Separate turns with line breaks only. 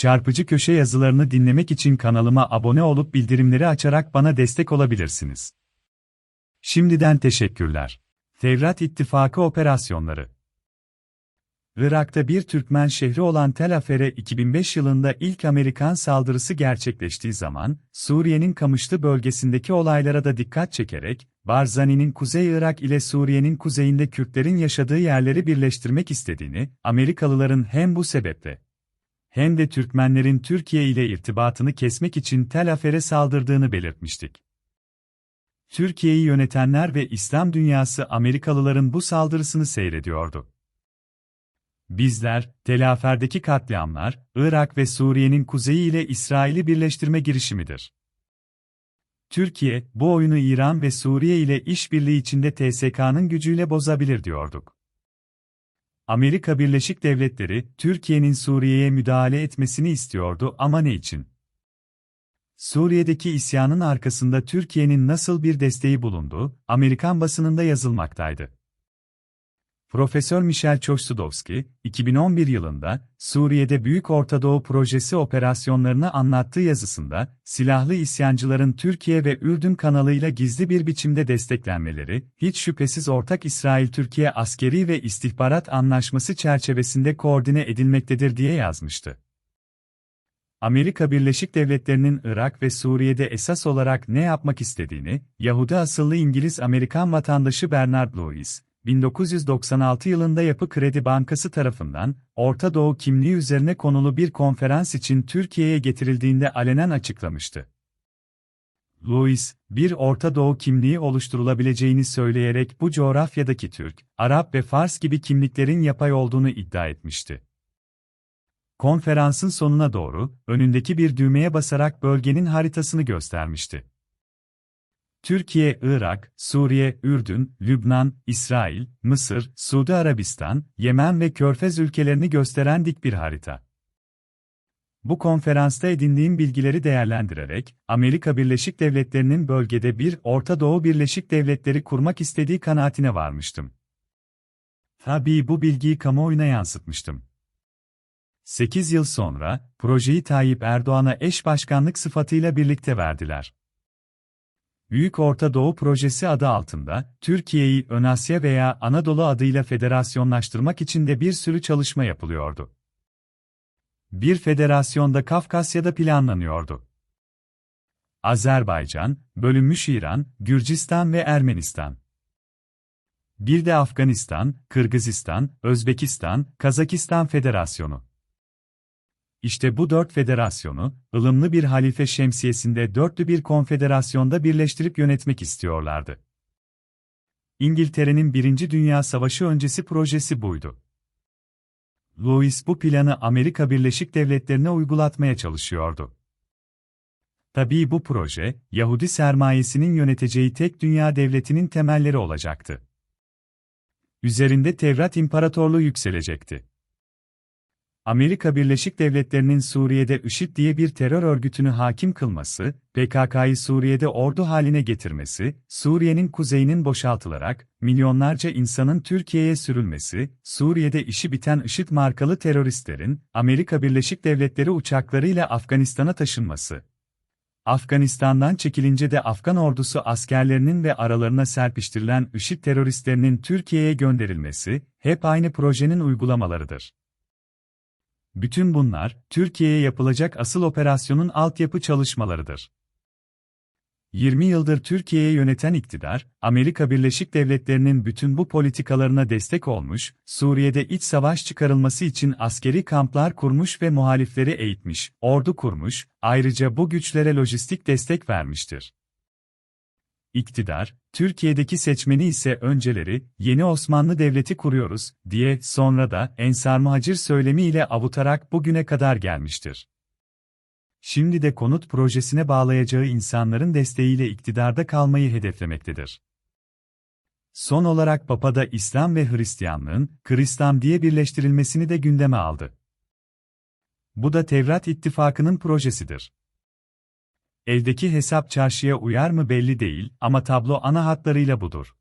Çarpıcı köşe yazılarını dinlemek için kanalıma abone olup bildirimleri açarak bana destek olabilirsiniz. Şimdiden teşekkürler. Tevrat İttifakı Operasyonları Irak'ta bir Türkmen şehri olan Tel Afer'e 2005 yılında ilk Amerikan saldırısı gerçekleştiği zaman, Suriye'nin Kamışlı bölgesindeki olaylara da dikkat çekerek, Barzani'nin Kuzey Irak ile Suriye'nin kuzeyinde Kürtlerin yaşadığı yerleri birleştirmek istediğini, Amerikalıların hem bu sebeple hem de Türkmenlerin Türkiye ile irtibatını kesmek için Tel Afer'e saldırdığını belirtmiştik. Türkiye'yi yönetenler ve İslam dünyası Amerikalıların bu saldırısını seyrediyordu. Bizler, Tel Afer'deki katliamlar, Irak ve Suriye'nin kuzeyi ile İsrail'i birleştirme girişimidir. Türkiye, bu oyunu İran ve Suriye ile işbirliği içinde TSK'nın gücüyle bozabilir diyorduk. Amerika Birleşik Devletleri, Türkiye'nin Suriye'ye müdahale etmesini istiyordu ama ne için? Suriye'deki isyanın arkasında Türkiye'nin nasıl bir desteği bulunduğu, Amerikan basınında yazılmaktaydı. Profesör Michel Chossudovski, 2011 yılında Suriye'de Büyük Orta Doğu Projesi operasyonlarını anlattığı yazısında, silahlı isyancıların Türkiye ve Ürdün kanalıyla gizli bir biçimde desteklenmeleri, hiç şüphesiz ortak İsrail-Türkiye askeri ve istihbarat anlaşması çerçevesinde koordine edilmektedir diye yazmıştı. Amerika Birleşik Devletleri'nin Irak ve Suriye'de esas olarak ne yapmak istediğini, Yahudi asıllı İngiliz-Amerikan vatandaşı Bernard Lewis, 1996 yılında Yapı Kredi Bankası tarafından, Orta Doğu kimliği üzerine konulu bir konferans için Türkiye'ye getirildiğinde alenen açıklamıştı. Louis, bir Orta Doğu kimliği oluşturulabileceğini söyleyerek bu coğrafyadaki Türk, Arap ve Fars gibi kimliklerin yapay olduğunu iddia etmişti. Konferansın sonuna doğru, önündeki bir düğmeye basarak bölgenin haritasını göstermişti. Türkiye, Irak, Suriye, Ürdün, Lübnan, İsrail, Mısır, Suudi Arabistan, Yemen ve Körfez ülkelerini gösteren dik bir harita. Bu konferansta edindiğim bilgileri değerlendirerek, Amerika Birleşik Devletleri'nin bölgede bir Orta Doğu Birleşik Devletleri kurmak istediği kanaatine varmıştım. Tabii bu bilgiyi kamuoyuna yansıtmıştım. 8 yıl sonra, projeyi Tayyip Erdoğan'a eş başkanlık sıfatıyla birlikte verdiler. Büyük Orta Doğu Projesi adı altında, Türkiye'yi Ön Asya veya Anadolu adıyla federasyonlaştırmak için de bir sürü çalışma yapılıyordu. Bir federasyonda Kafkasya'da planlanıyordu. Azerbaycan, bölünmüş İran, Gürcistan ve Ermenistan. Bir de Afganistan, Kırgızistan, Özbekistan, Kazakistan Federasyonu. İşte bu dört federasyonu, ılımlı bir halife şemsiyesinde dörtlü bir konfederasyonda birleştirip yönetmek istiyorlardı. İngiltere'nin Birinci Dünya Savaşı öncesi projesi buydu. Louis bu planı Amerika Birleşik Devletleri'ne uygulatmaya çalışıyordu. Tabii bu proje, Yahudi sermayesinin yöneteceği tek dünya devletinin temelleri olacaktı. Üzerinde Tevrat İmparatorluğu yükselecekti. Amerika Birleşik Devletleri'nin Suriye'de IŞİD diye bir terör örgütünü hakim kılması, PKK'yı Suriye'de ordu haline getirmesi, Suriye'nin kuzeyinin boşaltılarak, milyonlarca insanın Türkiye'ye sürülmesi, Suriye'de işi biten IŞİD markalı teröristlerin, Amerika Birleşik Devletleri uçaklarıyla Afganistan'a taşınması. Afganistan'dan çekilince de Afgan ordusu askerlerinin ve aralarına serpiştirilen IŞİD teröristlerinin Türkiye'ye gönderilmesi, hep aynı projenin uygulamalarıdır. Bütün bunlar, Türkiye'ye yapılacak asıl operasyonun altyapı çalışmalarıdır. 20 yıldır Türkiye'yi yöneten iktidar, Amerika Birleşik Devletleri'nin bütün bu politikalarına destek olmuş, Suriye'de iç savaş çıkarılması için askeri kamplar kurmuş ve muhalifleri eğitmiş, ordu kurmuş, ayrıca bu güçlere lojistik destek vermiştir. İktidar, Türkiye'deki seçmeni ise önceleri, yeni Osmanlı Devleti kuruyoruz, diye sonra da Ensar Muhacir söylemiyle avutarak bugüne kadar gelmiştir. Şimdi de konut projesine bağlayacağı insanların desteğiyle iktidarda kalmayı hedeflemektedir. Son olarak Papa'da İslam ve Hristiyanlığın, Kristam diye birleştirilmesini de gündeme aldı. Bu da Tevrat İttifakı'nın projesidir. Evdeki hesap çarşıya uyar mı belli değil ama tablo ana hatlarıyla budur.